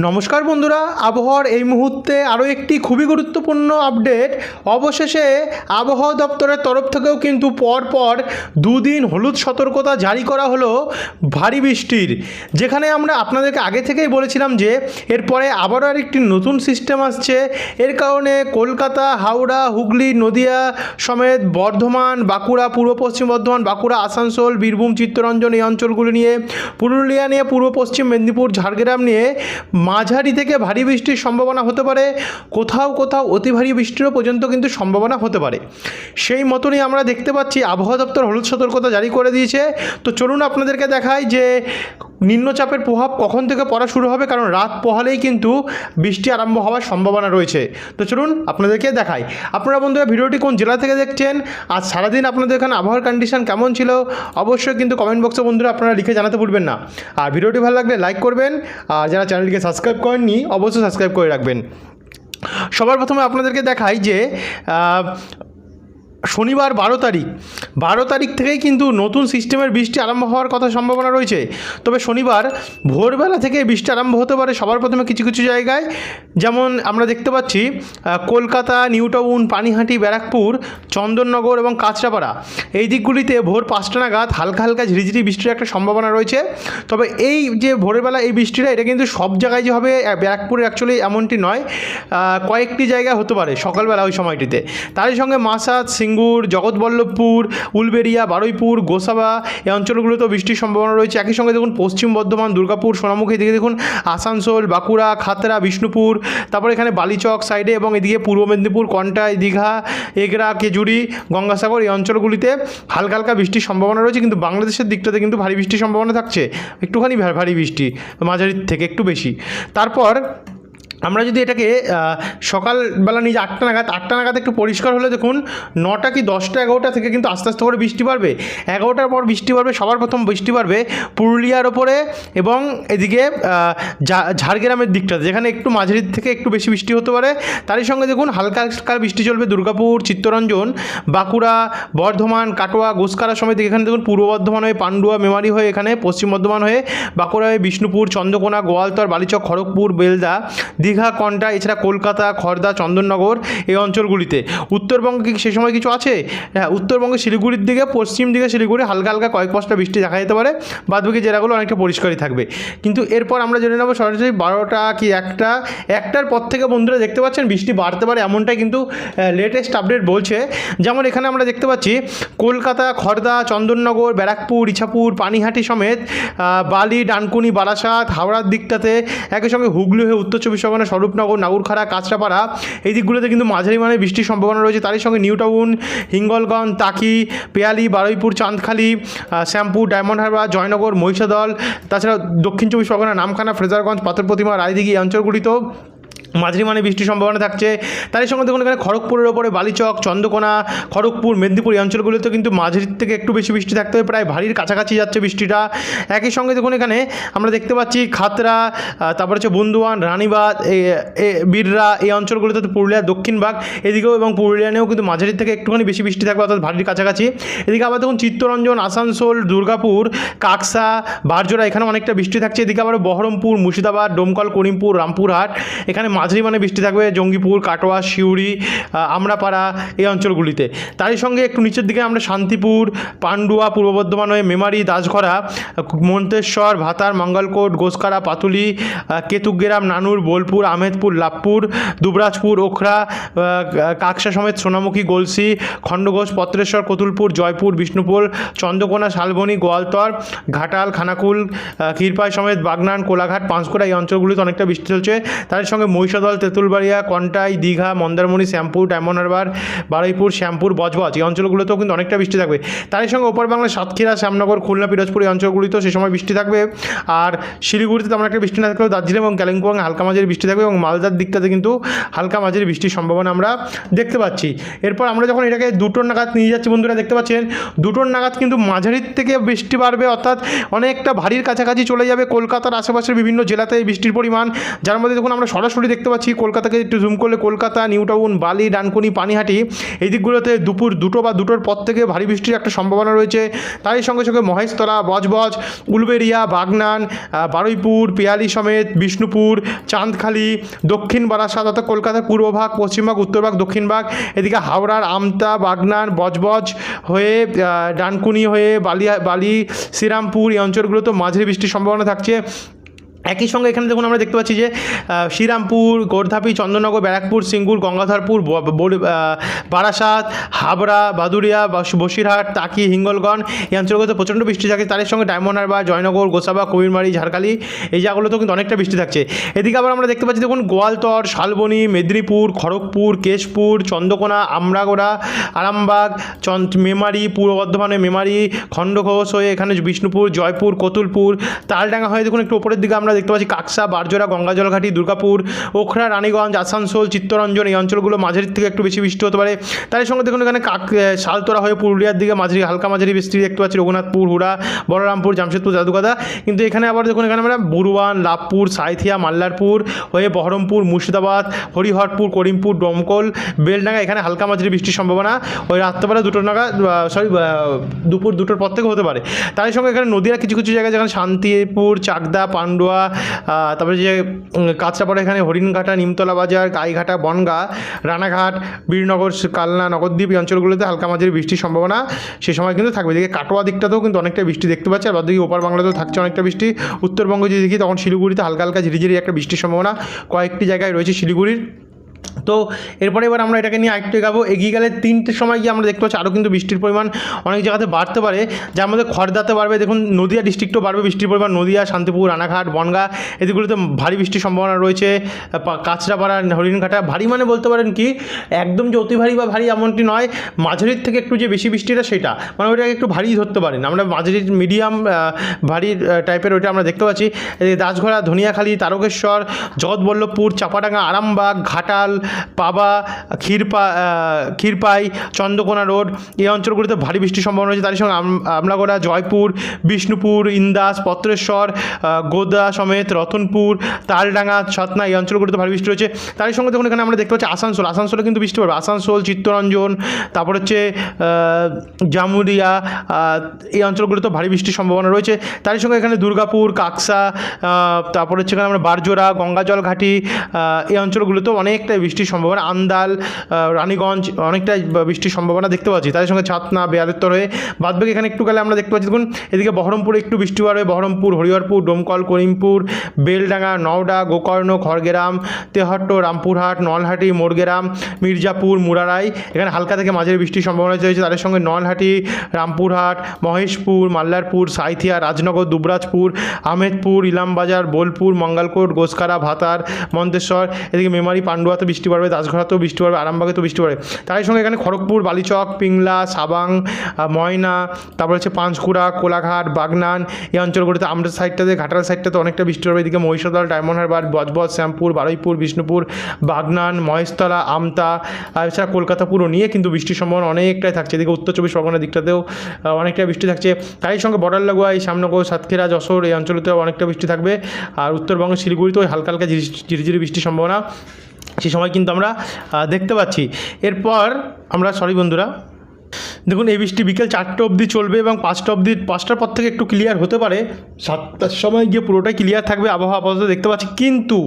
নমস্কার বন্ধুরা, আবহাওয়ার এই মুহূর্তে আরও একটি খুবই গুরুত্বপূর্ণ আপডেট। অবশেষে আবহাওয়া দপ্তরের তরফ থেকেও কিন্তু পরপর দুদিন হলুদ সতর্কতা জারি করা হলো ভারী বৃষ্টির। যেখানে আমরা আপনাদেরকে আগে থেকেই বলেছিলাম যে, এরপরে আবারও আর একটি নতুন সিস্টেম আসছে। এর কারণে কলকাতা, হাওড়া, হুগলি, নদিয়া সমেত বর্ধমান, বাঁকুড়া, পূর্ব পশ্চিম বর্ধমান, বাঁকুড়া, আসানসোল, বীরভূম, চিত্তরঞ্জন এই অঞ্চলগুলি নিয়ে, পুরুলিয়া নিয়ে, পূর্ব পশ্চিম মেদিনীপুর, ঝাড়গ্রাম নিয়ে মাঝারি থেকে ভারী বৃষ্টির সম্ভাবনা হতে পারে, কোথাও কোথাও অতি ভারী বৃষ্টিরও পর্যন্ত কিন্তু সম্ভাবনা হতে পারে। সেই মতনই আমরা দেখতে পাচ্ছি, আবহাওয়া দপ্তর হলুদ সতর্কতা জারি করে দিয়েছে। তো চলুন আপনাদেরকে দেখাই যে নিম্নচাপের প্রভাব কখন থেকে পড়া শুরু হবে? কারণ রাত পোহালেই কিন্তু বৃষ্টি আরম্ভ হওয়ার সম্ভাবনা রয়েছে। তো চলুন আপনাদেরকে দেখাই। আপনারা বন্ধুরা, ভিডিওটি কোন জেলা থেকে দেখছেন? আর সারাদিন আপনাদের এখানে আবহাওয়ার কন্ডিশন কেমন ছিল? অবশ্যই কিন্তু কমেন্ট বক্সে বন্ধুরা আপনারা লিখে জানাতে ভুলবেন না। আর ভিডিওটি ভালো লাগলে লাইক করবেন। আর যারা চ্যানেলটিকে সাবস্ক্রাইব করেননি, অবশ্যই সাবস্ক্রাইব করে রাখবেন। সবার প্রথমে আপনাদেরকে দেখাই যে শনিবার বারো তারিখ। বারো তারিখ থেকেই কিন্তু নতুন সিস্টেমের বৃষ্টি আরম্ভ হওয়ার কথা সম্ভাবনা রয়েছে। তবে শনিবার ভোরবেলা থেকে বৃষ্টি আরম্ভ হতে পারে সবার প্রথমে কিছু কিছু জায়গায়। যেমন আমরা দেখতে পাচ্ছি কলকাতা নিউ টাউন পানিহাটি, ব্যারাকপুর, চন্দননগর এবং কাঁচরাপাড়া। এই দিকগুলিতে ভোর পাঁচটা নাগাদ হালকা হালকা ঝিরিঝিরি বৃষ্টির একটা সম্ভাবনা রয়েছে। তবে এই যে ভোরবেলা এই বৃষ্টিটা, এটা কিন্তু সব জায়গায় যে হবে ব্যারাকপুরে অ্যাকচুয়ালি এমনটি নয়। কয়েকটি জায়গায় হতে পারে সকালবেলা ওই সময়টিতে। তারই সঙ্গে মাসাদ সিঙ্গুর, জগৎবল্লভপুর, উলবেরিয়া, বারুইপুর, গোসাবা এই অঞ্চলগুলোতেও বৃষ্টির সম্ভাবনা রয়েছে। একই সঙ্গে দেখুন পশ্চিম বর্ধমান, দুর্গাপুর, সোনামুখী এদিকে দেখুন আসানসোল, বাঁকুড়া খাতড়া বিষ্ণুপুর, তারপর এখানে বালিচক সাইডে এবং এদিকে পূর্ব মেদিনীপুর, কন্টাই, দীঘা, এগরা, কেজুরি, গঙ্গাসাগর এই অঞ্চলগুলিতে হালকা হালকা বৃষ্টির সম্ভাবনা রয়েছে। কিন্তু বাংলাদেশের দিকটাতে কিন্তু ভারী বৃষ্টির সম্ভাবনা থাকছে। একটুখানি ভারী বৃষ্টি মাঝারির থেকে একটু বেশি। তারপর আমরা যদি এটাকে সকালবেলা নিজে আটটা নাগাদ আটটা নাগাদ একটু পরিষ্কার হলে দেখুন, নটা কি দশটা, এগারোটা থেকে কিন্তু আস্তে আস্তে করে বৃষ্টি বাড়বে। এগারোটার পর বৃষ্টি বাড়বে, সবার প্রথম বৃষ্টি বাড়বে পুরুলিয়ার ওপরে এবং এদিকে ঝাড়গ্রামের দিকটাতে যেখানে একটু মাঝারির থেকে একটু বেশি বৃষ্টি হতে পারে। তারই সঙ্গে দেখুন, হালকা হালকা বৃষ্টি চলবে দুর্গাপুর, চিত্তরঞ্জন, বাঁকুড়া, বর্ধমান, কাটোয়া গোসকারা সময় থেকে এখানে দেখুন, পূর্ব বর্ধমান হয়ে পান্ডুয়া, মেমারি হয়ে এখানে পশ্চিম বর্ধমান হয়ে বাঁকুড়া হয়ে বিষ্ণুপুর, চন্দ্রকোনা, গোয়ালতর, বালিচক, খড়গপুর, বেলদা দীঘা কন্টা এছাড়া কলকাতা খড়দা চন্দননগর এই অঞ্চলগুলিতে। উত্তরবঙ্গে কি সে সময় কিছু আছে? হ্যাঁ উত্তরবঙ্গে শিলিগুড়ির দিকে, পশ্চিম দিকে শিলিগুড়ি হালকা হালকা কয়েক পাঁচটা বৃষ্টি দেখা যেতে পারে, বাদবাকি জেলাগুলো অনেকটা পরিষ্কারই থাকবে। কিন্তু এরপর আমরা জেনে নেব সরাসরি বারোটা কি একটা। একটার পর থেকে বন্ধুরা দেখতে পাচ্ছেন, বৃষ্টি বাড়তে পারে এমনটাই কিন্তু লেটেস্ট আপডেট বলছে। যেমন এখানে আমরা দেখতে পাচ্ছি, কলকাতা খড়দা চন্দননগর, ব্যারাকপুর, ইছাপুর, পানিহাটি সমেত বালি, ডানকুনি, বারাসাত, হাওড়ার দিকটাতে একই সঙ্গে হুগলি হয়ে উত্তর চব্বিশ পরগনা স্বরূপনগর, নাগুরখাড়া, কাঁচরাপাড়া, এই দিকগুলোতে কিন্তু মাঝারি মানে বৃষ্টির সম্ভাবনা রয়েছে। তারই সঙ্গে new town, Hingalganj Taki Peyali, Baruipur, Chandkhali Shyampur, diamond Harbour, Joynagar, Mahishadal, তাছাড়া দক্ষিণ চব্বিশ পরগনা নামখানা, ফ্রেজারগঞ্জ পাথর প্রতিমা রায়দিঘি এই অঞ্চলগুলিতেও মাঝারি মানে বৃষ্টির সম্ভাবনা থাকছে। তারই সঙ্গে দেখুন এখানে খড়গপুরের ওপরে বালিচক, চন্দ্রকোনা, খড়গপুর, মেদিনীপুর এই অঞ্চলগুলোতে কিন্তু মাঝারির থেকে একটু বেশি বৃষ্টি থাকতে হবে। প্রায় ভারীর কাছাকাছি যাচ্ছে বৃষ্টিটা। একই সঙ্গে দেখুন এখানে আমরা দেখতে পাচ্ছি খাতরা তারপর হচ্ছে বন্ধুয়ান রানীবাদ বীররা এই অঞ্চলগুলোতে পুরুলিয়ার দক্ষিণ ভাগ এদিকেও এবং পুরুলিয়া নিয়েও কিন্তু মাঝারির থেকে একটুখানি বেশি বৃষ্টি থাকবে, অর্থাৎ ভারীর কাছাকাছি। এদিকে আবার দেখুন চিত্তরঞ্জন, আসানসোল, দুর্গাপুর, কাকসা, বারজোড়া এখানে অনেকটা বৃষ্টি থাকছে। এদিকে আবার বহরমপুর, মুর্শিদাবাদ, ডোমকল, করিমপুর, রামপুরহাট। এখানে মাঝারি মানে বৃষ্টি থাকবে জঙ্গিপুর কাটোয়া আহ, আমরাপাড়া এই অঞ্চলগুলিতে। তারই সঙ্গে একটু নিচের দিকে আমরা শান্তিপুর পান্ডুয়া পূর্ব বর্ধমান হয়ে মেমারি দাসঘরা মন্তেশ্বর ভাতার মঙ্গলকোট গোসকারা পাতুলি কেতুগ্রাম নানুর বোলপুর আহমেদপুর লাভপুর দুবরাজপুর ওখরা কাকসা সমেত সোনামুখী গলসি খণ্ডঘোষ পত্রেশ্বর কতুলপুর জয়পুর বিষ্ণুপুর চন্দ্রকোনা শালবনী গোয়ালতর ঘাটাল খানাকুল ক্ষীরপাই সমেত বাগনান কোলাঘাট পাঁশকুড়া এই অঞ্চলগুলিতে অনেকটা বৃষ্টি চলছে। তার সঙ্গে মহিষাদল তেঁতুলবাড়িয়া, কন্টাই, দীঘা, মন্দারমণি, শ্যামপুর, ডায়মন্ড হারবার, বারুইপুর, শ্যামপুর, বজবজ এই অঞ্চলগুলোতেও কিন্তু অনেকটা বৃষ্টি থাকবে। তারই সঙ্গে ওপর বাংলার সাতক্ষীরা, শ্যামনগর, খুলনা, পিরোজপুর এই অঞ্চলগুলিতেও সে সময় বৃষ্টি থাকবে। আর শিলিগুড়িতে তেমন একটা বৃষ্টি না থাকলেও দার্জিলিং এবং কালিম্পং হালকা মাঝারি বৃষ্টি থাকবে এবং মালদার দিকটাতে কিন্তু হালকা মাঝারি বৃষ্টির সম্ভাবনা আমরা দেখতে পাচ্ছি। এরপর আমরা যখন এটাকে দুটোর নাগাদ নিয়ে যাচ্ছি, বন্ধুরা দেখতে পাচ্ছেন দুটোর নাগাদ কিন্তু মাঝারির থেকে বৃষ্টি বাড়বে, অর্থাৎ অনেকটা ভারীর কাছাকাছি চলে যাবে। কলকাতার আশেপাশের বিভিন্ন জেলাতে বৃষ্টির পরিমাণ, যার মধ্যে দেখুন আমরা সরাসরি দেখতে দেখতে পাচ্ছি কলকাতাকে একটু জুম করলে কলকাতা নিউ টাউন বালি, ডানকুনি, পানিহাটি, এই দিকগুলোতে দুপুর দুটো বা দুটোর পর থেকে ভারী বৃষ্টির একটা সম্ভাবনা রয়েছে। তারই সঙ্গে সঙ্গে মহেশতলা, বজবজ উলবেরিয়া বাগনান বারুইপুর, পিয়ালি সমেত, বিষ্ণুপুর, চাঁদখালি, দক্ষিণ বারাসাত অর্থাৎ কলকাতার পূর্বভাগ পশ্চিমভাগ উত্তরভাগ দক্ষিণভাগ এদিকে হাওড়ার আমতা, বাগনান, বজবজ হয়ে ডানকুনি হয়ে বালিয়া, বালি, শ্রীরামপুর এই অঞ্চলগুলোতে মাঝারি বৃষ্টির সম্ভাবনা থাকছে। একই সঙ্গে এখানে দেখুন আমরা দেখতে পাচ্ছি যে শ্রীরামপুর, গোর্ধাপি চন্দননগর ব্যারাকপুর, সিঙ্গুর, গঙ্গাধরপুর বারাসাত, হাবড়া, বাদুরিয়া, বস- বসিরহাট, তাকি, হিঙ্গলগঞ্জ, এই অঞ্চলগুলোতে প্রচণ্ড বৃষ্টি থাকে। তার সঙ্গে ডায়মন্ড হারবার, জয়নগর, গোসাবা, কবিরমারি, ঝাড়খালি, এই জায়গাগুলোতেও কিন্তু অনেকটা বৃষ্টি থাকছে। এদিকে আবার আমরা দেখতে পাচ্ছি, দেখুন, গোয়ালতর, শালবনি, মেদিনীপুর, খড়গপুর, কেশপুর, চন্দ্রকোনা, আমরাগোড়া, আরামবাগ মেমারি, পূর্ব বর্ধমানে মেমারি, খণ্ডঘোষ হয়ে এখানে বিষ্ণুপুর, জয়পুর, কতুলপুর, তালডাঙ্গা হয়ে দেখুন একটু ওপরের দিকে আমরা দেখতে পাচ্ছি কাকসা, বারজোড়া, গঙ্গাজলঘাটি, দুর্গাপুর, ওখরা, রানীগঞ্জ, আসানসোল, চিত্তরঞ্জন এই অঞ্চলগুলো মাঝারির থেকে একটু বেশি বৃষ্টি হতে পারে। তার সঙ্গে দেখুন এখানে কাক শালতোরা হয়ে পুরুলিয়ার দিকে মাঝারি, হালকা মাঝারি বৃষ্টি দেখতে পাচ্ছি। রঘুনাথপুর, হুড়া, বলরামপুর, জামশেদপুর জাদুকাদা কিন্তু এখানে আবার দেখুন এখানে আমরা বুরুয়ান লাভপুর, সাঁইথিয়া, মাল্লারপুর হয়ে বহরমপুর, মুর্শিদাবাদ, হরিহরপুর, করিমপুর, ডমকল, বেলডাঙ্গা, এখানে হালকা মাঝারি বৃষ্টির সম্ভাবনা। ওই রাত্রেবেলা দুটো নাগাদ সরি দুপুর দুটোর পর থেকে হতে পারে। তার সঙ্গে এখানে নদীরা কিছু কিছু জায়গায় যেখানে শান্তিপুর, চাকদা, পান্ডুয়া তারপরে যে কাঁচরাপাড়া এখানে হরিণঘাটা, নিমতলা বাজার, গাইঘাটা, বনগা, রানাঘাট, বীরনগর, কালনা, নগরদ্বীপ এই অঞ্চলগুলোতে হালকা মাঝারি বৃষ্টির সম্ভাবনা সে সময় কিন্তু থাকবে। এদিকে কাটোয়া দিকটাতেও কিন্তু অনেকটা বৃষ্টি দেখতে পাচ্ছে, আর বাদদিকে ওপার বাংলাতেও থাকছে অনেকটা বৃষ্টি। উত্তরবঙ্গ যদি দেখি তখন শিলিগুড়িতে হালকা হালকা ঝিরিঝিরি একটা বৃষ্টির সম্ভাবনা। কয়েকটি জায়গায় রয়েছে শিলিগুড়ির। তো এরপরে এবার আমরা এটাকে নিয়ে আরেকটু এগাবো। এগিয়ে গেলে তিনটের সময় গিয়ে আমরা দেখতে পাচ্ছি আরও কিন্তু বৃষ্টির পরিমাণ অনেক জায়গাতে বাড়তে পারে। যার মধ্যে খড়দাতে বাড়বে, দেখুন নদীয়া ডিস্ট্রিক্টও বাড়বে বৃষ্টির পরিমাণ। নদীয়া, শান্তিপুর, রানাঘাট, বনগা, এদিকগুলোতে ভারী বৃষ্টির সম্ভাবনা রয়েছে। কাঁচরাপাড়া, হরিণঘাটা, ভারী মানে বলতে পারেন কি, একদম যে অতি ভারী বা ভারী এমনটি নয়, মাঝারির থেকে একটু যে বেশি বৃষ্টিটা সেটা। মানে ওইটাকে একটু ভারী ধরতে পারেন। আমরা মাঝারি মিডিয়াম ভারী টাইপের ওইটা আমরা দেখতে পাচ্ছি। দাসঘোড়া, ধনিয়াখালী, তারকেশ্বর, জগৎবল্লভপুর, চাপাডাঙ্গা, আরামবাগ, ঘাটাল পাবা, ক্ষীরপা ক্ষীরপাই, চন্দ্রকোনা রোড, এই অঞ্চলগুলিতে ভারী বৃষ্টির সম্ভাবনা রয়েছে। তার সঙ্গে আম- আমলাগড়া, জয়পুর, বিষ্ণুপুর, ইন্দাস, পত্রেশ্বর গোদা সমেত, রতনপুর, তালডাঙ্গা ছাতনা এই অঞ্চলগুলিতে ভারী বৃষ্টি রয়েছে। তার সঙ্গে দেখুন, এখানে আমরা দেখতে পাচ্ছি আসানসোল। আসানসোলে কিন্তু বৃষ্টি পড়বে। আসানসোল, চিত্তরঞ্জন, তারপর হচ্ছে জামুরিয়া এই অঞ্চলগুলিতে ভারী বৃষ্টির সম্ভাবনা রয়েছে। তার সঙ্গে এখানে দুর্গাপুর, কাকসা তারপর হচ্ছে এখানে আমরা বারজোড়া গঙ্গাজল ঘাটি এই অঞ্চলগুলোতেও অনেকটাই বৃষ্টির সম্ভাবনা, আন্দাল রানীগঞ্জ, অনেকটাই বৃষ্টির সম্ভাবনা দেখতে পাচ্ছি। তাদের সঙ্গে ছাতনা বেয়ালেত্তর হয়ে বাদবাকি এখানে একটু গেলে আমরা দেখতে পাচ্ছি। দেখুন, এদিকে বহরমপুরে একটু বৃষ্টি বাড়বে বহরমপুর, হরিহরপুর, ডোমকল, করিমপুর, বেলডাঙ্গা, নওডা, গোকর্ণ, খড়গেরাম, তেহট্ট, রামপুরহাট, নলহাটি মোড়গেরাম মির্জাপুর, মুরারাই, এখানে হালকা থেকে মাঝের বৃষ্টির সম্ভাবনা রয়েছে। তাদের সঙ্গে নলহাটি, রামপুরহাট, মহেশপুর, মাল্লারপুর, সাঁইথিয়া, রাজনগর, দুবরাজপুর, আহমেদপুর, ইলামবাজার, বোলপুর, মঙ্গলকোট গোসকারা ভাতার, মন্তেশ্বর, এদিকে মেমারি, পান্ডুয়াতে বৃষ্টি পড়বে, দাসঘরাতেও বৃষ্টি পড়বে আরামবাগে তো বৃষ্টি পড়বে। তার সঙ্গে এখানে খড়গপুর, বালিচক, পিংলা, সাবাং ময়না, তারপর হচ্ছে পাঁশকুড়া, কোলাঘাট, বাগনান, এই অঞ্চলগুলিতে আমরা সাইডটাতে, ঘাটাল সাইডটাতে অনেকটা বৃষ্টি পড়বে। এদিকে মহিষাদল, ডায়মন্ড হারবার, বজবজ, শ্যামপুর, বারুইপুর, বিষ্ণুপুর, বাগনান, মহেশতলা, আমতা এছাড়া কলকাতা পুরো নিয়ে কিন্তু বৃষ্টির সম্ভাবনা অনেকটাই থাকছে। এদিকে উত্তর চব্বিশ পরগনার দিকটাতেও অনেকটা বৃষ্টি থাকছে। তারই সঙ্গে বর্ডার লাগোয়া এই সামনগর সাতক্ষীরা, যশোর এই অঞ্চলেতেও অনেকটা বৃষ্টি থাকবে। আর উত্তরবঙ্গ শিলিগুড়িতেও হালকা হালকা ঝিরি- ঝিরিঝিরি বৃষ্টির সম্ভাবনা। সে সময় কিন্তু আমরা দেখতে পাচ্ছি। এরপর আমরা সরি বন্ধুরা, দেখুন, এই বৃষ্টি বিকেল চারটে অবধি চলবে এবং পাঁচটা অবধি, পাঁচটার পর থেকে একটু ক্লিয়ার হতে পারে। সাতটার সময় গিয়ে পুরোটাই ক্লিয়ার থাকবে আবহাওয়া আপাতত দেখতে পাচ্ছি। কিন্তু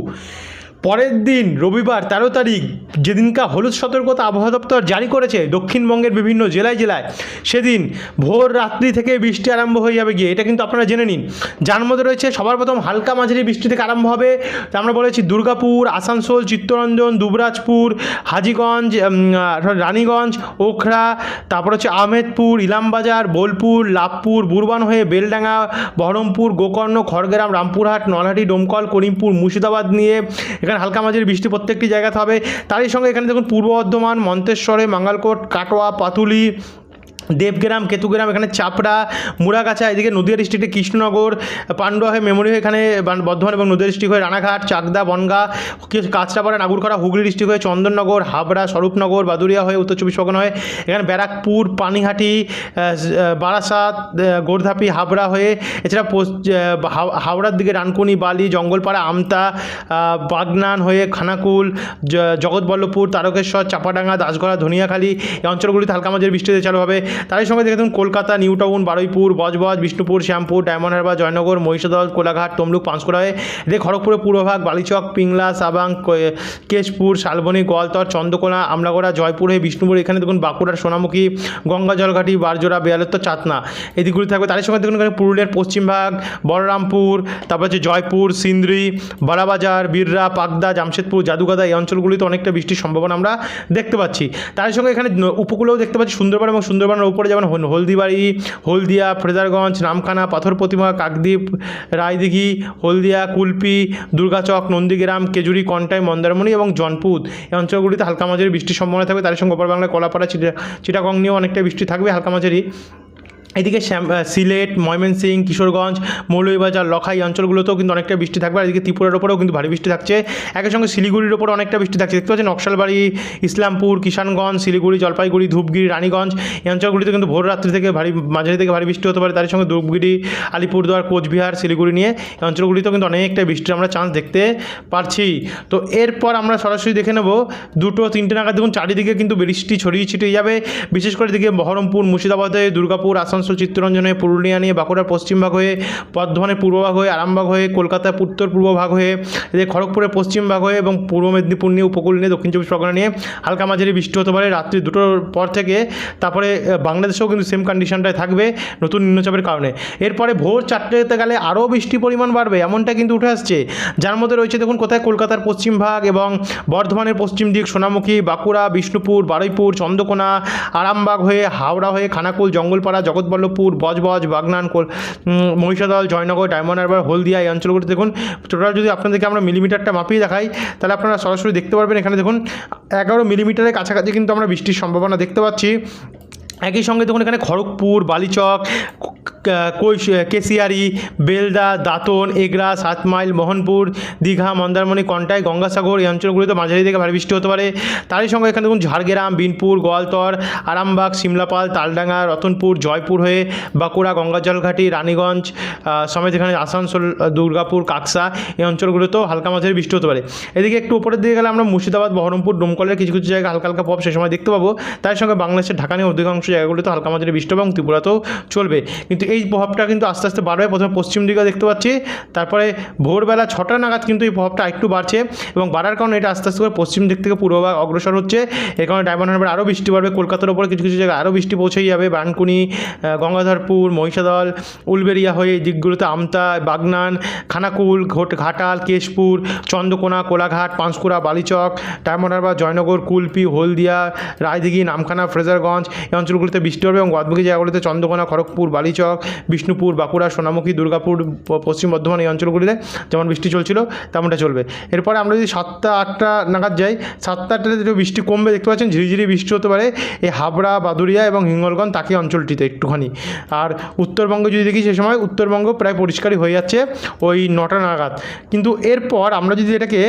পরের দিন, রবিবার, তেরো তারিখ, যেদিনকা হলুদ সতর্কতা আবহাওয়া দপ্তর জারি করেছে দক্ষিণবঙ্গের বিভিন্ন জেলায় জেলায়, সেদিন ভোর রাত্রি থেকে বৃষ্টি আরম্ভ হয়ে যাবে গিয়ে, এটা কিন্তু আপনারা জেনে নিন। যার মধ্যে রয়েছে সবার প্রথম হালকা মাঝারি বৃষ্টি থেকে আরম্ভ হবে আমরা বলেছি দুর্গাপুর, আসানসোল, চিত্তরঞ্জন, দুবরাজপুর, হাজিগঞ্জ রানীগঞ্জ, ওখরা, তারপর হচ্ছে আহমেদপুর, ইলামবাজার, বোলপুর, লাভপুর, বুরবান হয়ে বেলডাঙ্গা, বহরমপুর, গোকর্ণ, খড়গ্রাম, রামপুরহাট, নলহাটি, ডোমকল, করিমপুর, মুর্শিদাবাদ নিয়ে এখানে হালকা মাঝারি বৃষ্টি প্রত্যেকটি জায়গাতে হবে। তারই সঙ্গে এখানে দেখুন পূর্ব বর্ধমান, মন্তেশ্বরে, মাঙ্গালকোট, কাটোয়া, পাতুলি দেবগ্রাম, কেতুগ্রাম, এখানে চাপড়া, মুড়াগাছা, এদিকে নদীয়া ডিস্ট্রিক্টে কৃষ্ণনগর পান্ডুয়া হয়ে মেমোরি হয়ে এখানে বর্ধমান এবং নদীয়া ডিস্ট্রিক্ট হয়ে রানাঘাট, চাকদা, বনগা কাঁচরাপাড়া নাগুরখরা হুগলি ডিস্ট্রিক্ট হয়ে চন্দননগর, হাবড়া, স্বরূপনগর বাদুরিয়া হয়ে উত্তর চব্বিশ পরগনা হয়ে এখানে ব্যারাকপুর, পানিহাটি বারাসাত গোর্ধাপি, হাবড়া হয়ে এছাড়া হাওড়ার দিকে রানকুনি, বালি, জঙ্গলপাড়া, আমতা বাগনান হয়ে খানাকুল জগৎবল্লভপুর, তারকেশ্বর, চাপাডাঙ্গা, দাসগড়া, ধনিয়াখালী, এই অঞ্চলগুলিতে হালকা মাঝের বৃষ্টিতে চালু হবে। তারই সঙ্গে দেখে দেখুন Kolkata New Town Baruipur, Budge Budge, Bishnupur, Shyampur, Diamond Harbour, Joynagar, Mahishadal, Kolaghat, Tamluk Panskura হয়ে এদিকে খড়গপুরের পূর্বভাগ, বালিচক, পিংলা, সাবাং কেশপুর শালবনী, গোয়ালতর, চন্দ্রকোনা, আমলাগড়া, জয়পুর হয়ে বিষ্ণুপুর, এখানে দেখুন বাঁকুড়ার সোনামুখী, গঙ্গা, জলঘাটি, বারজোড়া, বেয়ালত্তর, চাতনা। এদিকগুলি থাকবে, তারই সঙ্গে দেখুন এখানে পুরুলিয়ার পশ্চিমভাগ বলরামপুর, তারপর হচ্ছে জয়পুর, সিন্দ্রি বারাবাজার বীররা পাকদা জামশেদপুর, জাদুগাদা, এই অঞ্চলগুলিতে অনেকটা বৃষ্টির সম্ভাবনা আমরা দেখতে পাচ্ছি। তার সঙ্গে এখানে উপকূলেও দেখতে পাচ্ছি সুন্দরবন এবং সুন্দরবনের উপরে যেমন হলদিবাড়ি, হলদিয়া, ফ্রেজারগঞ্জ, নামখানা, পাথর প্রতিমা, কাকদ্বীপ, রায়দিঘি, হলদিয়া, কুলপি, দুর্গাচক, নন্দীগ্রাম, কেজুরি, কন্টাই, মন্দারমণি এবং জনপুত এই অঞ্চলগুলিতে হালকা মাঝারি বৃষ্টির সম্ভাবনা থাকবে। তার সঙ্গে গোপাল বাংলায় কলাপাড়া, চিটা চিটাগং নিয়েও অনেকটা বৃষ্টি থাকবে হালকা মাঝারি। এদিকে সিলেট, ময়মনসিং, কিশোরগঞ্জ, মৌলভীবাজার, লখাই অঞ্চলগুলোতেও কিন্তু অনেকটা বৃষ্টি থাকবে, আর এদিকে ত্রিপুরার ওপরেও কিন্তু ভারী বৃষ্টি থাকছে। একই সঙ্গে শিলিগুড়ির ওপর অনেকটা বৃষ্টি থাকছে। দেখতে পাচ্ছেন নকশালবাড়ি, ইসলামপুর, কিষানগঞ্জ, শিলিগুড়ি, জলপাইগুড়ি, ধূপগিরি, রানীগঞ্জ, এই অঞ্চলগুলিতে কিন্তু ভোর রাত্রি থেকে ভারী, মাঝারি থেকে ভারী বৃষ্টি হতে পারে। তার সঙ্গে ধূপগিরি, আলিপুরদুয়ার, কোচবিহার, শিলিগুড়ি নিয়ে এই অঞ্চলগুলিতেও কিন্তু অনেকটা বৃষ্টির আমরা চান্স দেখতে পারছি। তো এরপর আমরা সরাসরি দেখে নেব দুটো তিনটে নাগাদ। দেখুন, চারিদিকে কিন্তু বৃষ্টি ছড়িয়ে ছিটিয়ে যাবে। বিশেষ করে দিকে বহরমপুর, মুর্শিদাবাদে, দুর্গাপুর, আসানসোল চিত্তরঞ্জনে পুরুলিয়া নিয়ে বাঁকুড়ার পশ্চিমভাগ হয়ে বর্ধমানের পূর্বভাগ হয়ে আরামবাগ হয়ে কলকাতার উত্তর পূর্ব ভাগ হয়ে, এদিকে খড়গপুরের পশ্চিমভাগ হয়ে এবং পূর্ব মেদিনীপুর নিয়ে উপকূল নিয়ে দক্ষিণ চব্বিশ পরগনা নিয়ে হালকা মাঝারি বৃষ্টি হতে পারে রাত্রি দুটোর পর থেকে। তারপরে বাংলাদেশেও কিন্তু সেম কন্ডিশনটাই থাকবে নতুন নিম্নচাপের কারণে। এরপরে ভোর চারটেতে গেলে আরও বৃষ্টির পরিমাণ বাড়বে, এমনটা কিন্তু উঠে আসছে। যার মধ্যে রয়েছে দেখুন, কোথায় কলকাতার পশ্চিম ভাগ এবং বর্ধমানের পশ্চিম দিক, সোনামুখী, বাঁকুড়া, বিষ্ণুপুর, বারুইপুর, চন্দ্রকোনা, আরামবাগ হয়ে, হাওড়া হয়ে, খানাকুল, জঙ্গলপাড়া জগৎবল্লভপুর বজবজ বাগনান মহিষাদল, জয়নগর, ডায়মন্ড হারবার, হলদিয়া এই অঞ্চলগুলোতে দেখুন, টোটাল যদি আপনাদেরকে আমরা মিলিমিটারটা মাপিয়ে দেখাই, তাহলে আপনারা সরাসরি দেখতে পারবেন। এখানে দেখুন, এগারো মিলিমিটারের কাছাকাছি কিন্তু আমরা বৃষ্টির সম্ভাবনা দেখতে পাচ্ছি। একই সঙ্গে দেখুন এখানে খড়গপুর, বালিচক কেশিয়ারি, বেলদা, দাঁতন, এগরা, সাত মাইল, মোহনপুর, দীঘা, মন্দারমণি, কন্টাই, গঙ্গাসাগর এই অঞ্চলগুলিতে মাঝারি থেকে ভারী বৃষ্টি হতে পারে। তারই সঙ্গে এখানে দেখুন ঝাড়গ্রাম, বিনপুর, গোয়ালতর, আরামবাগ, সিমলাপাল, তালডাঙ্গা, রতনপুর, জয়পুর হয়ে বাঁকুড়া, গঙ্গাজলঘাটি, রানীগঞ্জ সমেত এখানে আসানসোল, দুর্গাপুর, কাকসা এই অঞ্চলগুলোতেও হালকা মাঝারি বৃষ্টি হতে পারে। এদিকে একটু উপরের দিকে গেলে আমরা মুর্শিদাবাদ, বহরমপুর, ডোমকলের কিছু কিছু জায়গায় হালকা হালকা পপ সে সময় দেখতে পাবো। তার সঙ্গে বাংলাদেশের ঢাকা নিয়ে অধিকাংশ জায়গাগুলোতে হালকা মাঝারি বৃষ্টি এবং ত্রিপুরাতেও চলবে। কিন্তু এই প্রভাবটা কিন্তু আস্তে আস্তে বাড়বে। প্রথমে পশ্চিম দিকে দেখতে পাচ্ছি। তারপরে ভোরবেলা ছটা নাগাদ কিন্তু এই প্রভাবটা একটু বাড়ছে এবং বাড়ার কারণে এটা আস্তে আস্তে করে পশ্চিম দিক থেকে পূর্বভাগ অগ্রসর হচ্ছে। এই কারণে ডায়মন্ড হারবার আরও বৃষ্টি বাড়বে কলকাতার ওপরে কিছু কিছু জায়গায় আরও বৃষ্টি পৌঁছেই যাবে। বানকুনি গঙ্গাধরপুর, মহিষাদল, উলবেরিয়া হয়ে এই দিকগুলোতে আমতা, বাগনান, খানাকুল, ঘোট, ঘাটাল, কেশপুর, চন্দ্রকোনা, কোলাঘাট, পাঁশকুড়া, বালিচক, ডায়মন্ড হারবার, জয়নগর, কুলপি, হলদিয়া, রায়দিঘি, নামখানা, ফ্রেজারগঞ্জ এই অঞ্চলগুলিতে বৃষ্টি হবে এবং বাদবাকি জায়গাগুলিতে চন্দ্রকোনা, খড়গপুর, বালিচক, বিষ্ণুপুর, বাঁকুড়া, সোনামুখী, দুর্গাপুর পশ্চিম বর্ধমান এই অঞ্চলগুলিতে যেমন বৃষ্টি চলছিল, তেমনটা চলবে। এরপরে আমরা যদি সাতটা, আটটা নাগাদ যাই, সাতটা আটটাতে একটু বৃষ্টি কমবে, দেখতে পাচ্ছেন ঝিরিঝিরি বৃষ্টি হতে পারে এই হাবড়া বাদুরিয়া এবং হিঙ্গলগঞ্জ তাকে অঞ্চলটিতে একটুখানি। আর উত্তরবঙ্গে যদি দেখি সে সময়, উত্তরবঙ্গ প্রায় পরিষ্কারই হয়ে যাচ্ছে ওই নটা নাগাদ। কিন্তু এরপর আমরা যদি এটাকে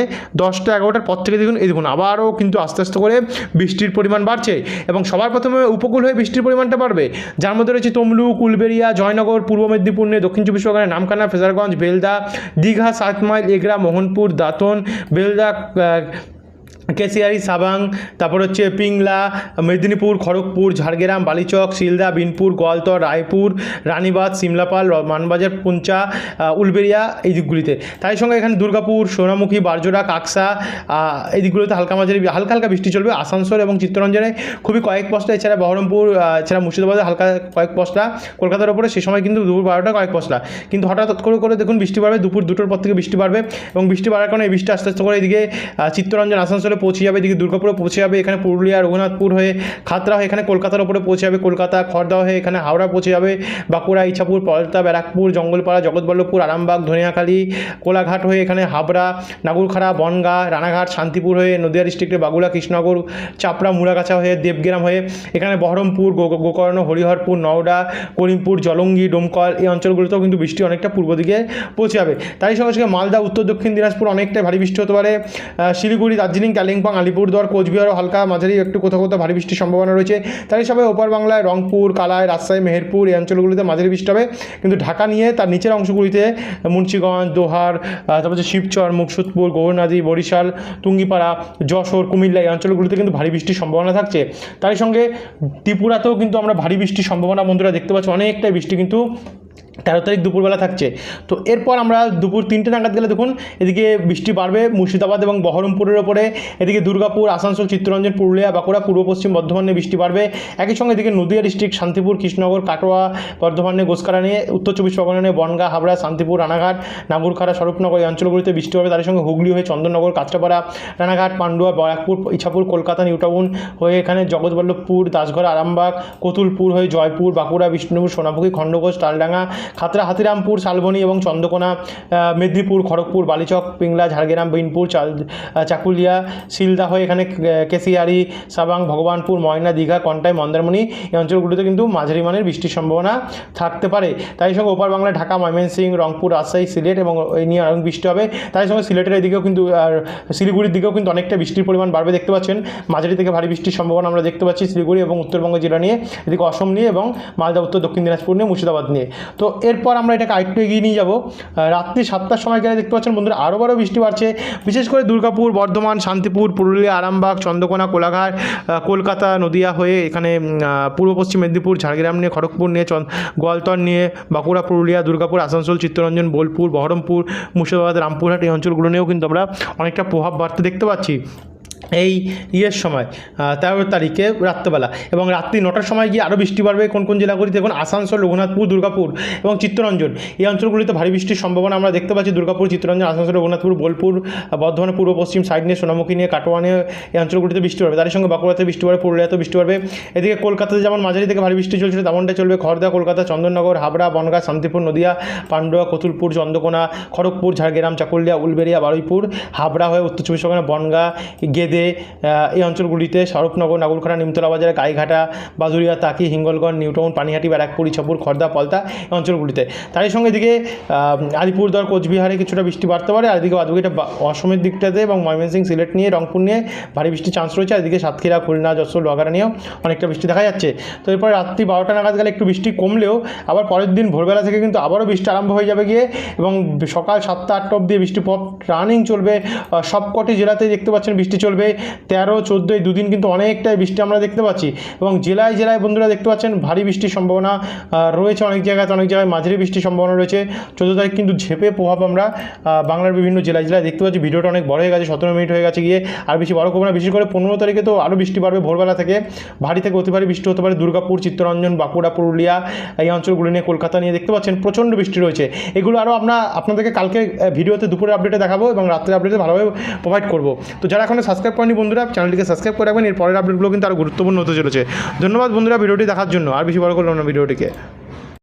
দশটা, এগারোটার পর থেকে দেখুন, এই দেখুন আবারও কিন্তু আস্তে আস্তে করে বৃষ্টির পরিমাণ বাড়ছে এবং সবার প্রথমে উপকূল হয়ে বৃষ্টির পরিমাণটা বাড়বে। যার মধ্যে রয়েছে তমলুক কুলবেরিয়া জয়নগর, পূর্ব মেদিনীপুর নিয়ে দক্ষিণ চব্বিশ পরগনা নামখানা ফেজারগঞ্জ, বেলদা, দীঘা সাতমাইল এগরা, মোহনপুর, দাঁতন, বেলদা কেশিয়ারি, সাবাং, তারপর হচ্ছে পিংলা, মেদিনীপুর, খড়গপুর, ঝাড়গ্রাম, বালিচক, শিলদা, বিনপুর, গোয়ালতর, রায়পুর রানীবাদ সিমলাপাল মানবাজার, পুঞ্চা উলবেরিয়া এই দিকগুলিতে। তাই সঙ্গে এখানে দুর্গাপুর, সোনামুখী, বারজোড়া, কাকসা এই দিকগুলোতে হালকা মাঝারি হালকা হালকা বৃষ্টি চলবে। আসানসোল এবং চিত্তরঞ্জনে খুবই কয়েক পশলা, এছাড়া বহরমপুর এছাড়া মুর্শিদাবাদে হালকা কয়েক পশলা, কলকাতার ওপরে সে সময় কিন্তু দুপুর বারোটা কয়েক পশলা। কিন্তু হঠাৎ করে করে দেখুন বৃষ্টি বাড়বে, দুপুর দুটোর পর থেকে বৃষ্টি বাড়বে এবং বৃষ্টি বাড়ার কারণে এই বৃষ্টি আস্তে আস্তে করে এদিকে চিত্তরঞ্জন, আসানসোলে পৌঁছে যাবে, এদিকে দুর্গাপুরে পৌঁছে যাবে, এখানে পুরুলিয়া, রঘুনাথপুর হয়ে খাতড়া হয়ে এখানে কলকাতার ওপরে পৌঁছে যাবে, কলকাতা, খড়দা হয়ে এখানে হাওড়া পৌঁছে যাবে, বাঁকুড়া, ইছাপুর, পলতা, ব্যারাকপুর, জঙ্গলপাড়া, জগৎবল্লভপুর, আরামবাগ, ধনিয়াখালী, কোলাঘাট হয়ে এখানে হাবড়া, নাগুরখাড়া, বনগা, রানাঘাট, শান্তিপুর হয়ে নদিয়া ডিস্ট্রিক্টের বাগুলা, কৃষ্ণনগর, চাপড়া, মুড়াগাছা হয়ে দেবগ্রাম হয়ে এখানে বহরমপুর গোকর্ণ, হরিহরপুর, নওডা, করিমপুর, জলঙ্গি, ডোমকল এই অঞ্চলগুলোতেও কিন্তু বৃষ্টি অনেকটা পূর্ব দিকে পৌঁছে যাবে। তারই সঙ্গে সঙ্গে মালদা, উত্তর দক্ষিণ দিনাজপুর অনেকটাই ভারী বৃষ্টি হতে পারে। শিলিগুড়ি, দার্জিলিং কালিম্পং, আলিপুরদুয়ার কোচবিহারও হালকা মাঝারি একটু কোথাও কোথাও ভারী বৃষ্টির সম্ভাবনা রয়েছে। তারই সবাই ওপার বাংলায় রংপুর, কালাই, রাজশাহী, মেহেরপুর এই অঞ্চলগুলিতে মাঝারি বৃষ্টি হবে। কিন্তু ঢাকা নিয়ে তার নিচের অংশগুলিতে মুন্সিগঞ্জ, দোহার তারপর হচ্ছে শিবচর, মুকসুদপুর, গৌরনাদি, বরিশাল তুঙ্গিপাড়া যশোর, কুমিল্লা এই অঞ্চলগুলিতে কিন্তু ভারী বৃষ্টির সম্ভাবনা থাকছে। তারই সঙ্গে ত্রিপুরাতেও কিন্তু আমরা ভারী বৃষ্টির সম্ভাবনা বন্ধুরা দেখতে পাচ্ছি। অনেকটাই বৃষ্টি কিন্তু তেরো তারিখ দুপুরবেলা থাকছে। তো এরপর আমরা দুপুর তিনটে নাগাদ গেলে দেখুন, এদিকে বৃষ্টি বাড়বে মুর্শিদাবাদ এবং বহরমপুরের ওপরে, এদিকে দুর্গাপুর, আসানসোল, চিত্তরঞ্জন, পুরুলিয়া, বাঁকুড়া, পূর্ব পশ্চিম, বর্ধমানে বৃষ্টি বাড়বে। একই সঙ্গে এদিকে নদিয়া ডিস্ট্রিক্ট, শান্তিপুর, কৃষ্ণনগর, কাটোয়া, বর্ধমানে গোসকারা নিয়ে, উত্তর চব্বিশ পরগনা নিয়ে বনগাঁ, হাবড়া, শান্তিপুর, রানাঘাট, নাগুরখাড়া, স্বরূপনগর এই অঞ্চলগুলিতে বৃষ্টি হবে। তার সঙ্গে হুগলি হয়ে চন্দননগর, কাঁচরাপাড়া, রানাঘাট, পান্ডুয়া ব্যারাকপুর ইছাপুর, কলকাতা, নিউটাউন হয়ে এখানে জগৎবল্লভপুর, দাসঘর, আরামবাগ, কতুলপুর হয়ে জয়পুর, বাঁকুড়া, বিষ্ণুপুর সোনাপুকি খণ্ডঘোষ, তালডাঙ্গা খাতড়া, হাতিরামপুর, শালবনী এবং চন্দ্রকোনা মেদিনীপুর, খড়গপুর, বালিচক, পিংলা, ঝাড়গ্রাম, বিনপুর, চাল চাকুলিয়া শিলদা হয়ে এখানে কেশিয়ারি, সাবাং, ভগবানপুর, ময়না, দীঘা, কন্টাই, মন্দারমণি এই অঞ্চলগুলিতে কিন্তু মাঝারি মানের বৃষ্টির সম্ভাবনা থাকতে পারে। তাই সঙ্গে ওপার বাংলায় ঢাকা, ময়মনসিংহ, রংপুর, রাজশাহী, সিলেট এবং এই নিয়ে আরও বৃষ্টি হবে। তাই সঙ্গে সিলেটের এদিকেও কিন্তু আর শিলিগুড়ির দিকেও কিন্তু অনেকটা বৃষ্টির পরিমাণ বাড়বে দেখতে পাচ্ছেন। মাঝারি থেকে ভারী বৃষ্টির সম্ভাবনা আমরা দেখতে পাচ্ছি শিলিগুড়ি এবং উত্তরবঙ্গ জেলা নিয়ে, এদিকে অসম নিয়ে এবং মালদা, উত্তর, দক্ষিণ দিনাজপুর নিয়ে, মুর্শিদাবাদ নিয়ে। তো এরপর আমরা এটাকে আরেকটু এগিয়ে নিয়ে যাব। রাত্রি সাতটার সময় গেলে দেখতে পাচ্ছেন বন্ধুরা আরও বড় বৃষ্টি বাড়ছে। বিশেষ করে দুর্গাপুর, বর্ধমান, শান্তিপুর, পুরুলিয়া, আরামবাগ, চন্দ্রকোনা, কোলাঘাট কলকাতা, নদিয়া হয়ে এখানে পূর্ব পশ্চিম মেদিনীপুর, ঝাড়গ্রাম নিয়ে, খড়গপুর নিয়ে গোয়ালতর নিয়ে, বাঁকুড়া, পুরুলিয়া, দুর্গাপুর, আসানসোল, চিত্তরঞ্জন, বোলপুর, বহরমপুর, মুর্শিদাবাদ, রামপুরহাট এই অঞ্চলগুলো নিয়েও কিন্তু আমরা অনেকটা প্রভাব বাড়তে দেখতে পাচ্ছি। এই ইয়ের সময় তেরো তারিখে রাত্রেবেলা এবং রাত্রি নটার সময় গিয়ে আরও বৃষ্টি বাড়বে কোন কোন জেলাগুলিতে। দেখুন আসানসোল রঘুনাথপুর দুর্গাপুর এবং চিত্তরঞ্জন। এই অঞ্চলগুলিতে ভারী বৃষ্টির সম্ভাবনা আমরা দেখতে পাচ্ছি। দুর্গাপুর চিত্তরঞ্জন আসানসোল রঘুনাথপুর বোলপুর আহ, বর্ধমানের পূর্ব পশ্চিম সাইড নিয়ে সোনামুখী নিয়ে কাটোয়া নিয়ে এই অঞ্চলগুলিতে বৃষ্টি বাড়বে। তার সঙ্গে বাঁকুড়াতে বৃষ্টি বাড়বে পুরুলিয়াতে বৃষ্টি বাড়বে। এদিকে কলকাতাতে যেমন মাঝারি থেকে ভারী বৃষ্টি চলছিল তেমনটাই চলবে খড়দা কলকাতা চন্দননগর হাবড়া বনগাঁ শান্তিপুর নদিয়া পান্ডুয়া কতুলপুর চন্দ্রকোনা খড়গপুর ঝাড়গ্রাম চাকুলিয়া উলবেড়িয়া বারুইপুর হাবড়া হয়ে উত্তর চব্বিশ পরগনা বনগাঁ গেদে আহ, এই অঞ্চলগুলিতে স্বরূপনগর নাগুরখানা নিমতলা বাজার গাইঘাটা বাজুরিয়া তাকি হিঙ্গলগঞ্জ নিউটাউন পানিহাটি ব্যারাকপুর ইছাপুর খর্দা পলতা এই অঞ্চলগুলিতে। তারই সঙ্গে এদিকে আলিপুরদুয়ার কোচবিহারে কিছুটা বৃষ্টি বাড়তে পারে আর এদিকে বাদবাকিটা অসমের দিকটাতে এবং ময়মনসিংহ সিলেট নিয়ে রংপুর নিয়ে ভারী বৃষ্টির চান্স রয়েছে আর এদিকে সাতক্ষীরা খুলনা যশোর লোহাগাড়া নিয়েও অনেকটা বৃষ্টি দেখা যাচ্ছে। তো এরপর রাত্রি বারোটা নাগাদ গেলে একটু বৃষ্টি কমলেও আবার পরের দিন ভোরবেলা থেকে কিন্তু আবারও বৃষ্টি আরম্ভ হয়ে যাবে গিয়ে এবং সকাল সাতটা আটটা অব্দি বৃষ্টি পথ রানিং চলবে সবকটি জেলাতেই দেখতে পাচ্ছেন বৃষ্টি চলবে। তেরো, চোদ্দোই দুদিন কিন্তু অনেকটাই বৃষ্টি আমরা দেখতে পাচ্ছি এবং জেলায় জেলায় বন্ধুরা দেখতে পাচ্ছেন ভারী বৃষ্টির সম্ভাবনা রয়েছে অনেক জায়গায় অনেক জায়গায় মাঝারি বৃষ্টির সম্ভাবনা রয়েছে। চোদ্দ তারিখ কিন্তু ঝেপে প্রভাব আমরা বাংলার বিভিন্ন জেলায় জেলায় দেখতে পাচ্ছি। ভিডিওটা অনেক বড় হয়ে গেছে, সতেরো মিনিট হয়ে গেছে গিয়ে। আর বেশি বড় করব না, বিশেষ করে পনেরো তারিখে তো আরও বৃষ্টি বাড়বে ভোরবেলা থেকে। ভারী থেকে অতি ভারী বৃষ্টি হতে পারে দুর্গাপুর, চিত্তরঞ্জন, বাঁকুড়া, পুরুলিয়া, এই অঞ্চলগুলি নিয়ে কলকাতা নিয়ে দেখতে পাচ্ছেন প্রচণ্ড বৃষ্টি রয়েছে। এগুলো আরও আমরা আপনাদেরকে কালকে ভিডিওতে দুপুরে আপডেটে দেখাবো এবং রাত্রে আপডেটে ভালোভাবে প্রোভাইড করব। তো যারা এখনও সাবস্ক্রাইব করেনি বন্ধুরা, চ্যানেলটিকে সাবস্ক্রাইব করে রাখবেন এর পরের আপডেটগুলো কিন্তু আরও গুরুত্বপূর্ণ হতে চলেছে। ধন্যবাদ বন্ধুরা, ভিডিওটি দেখার জন্য, আর বেশি বড় করলাম না ভিডিওটিকে।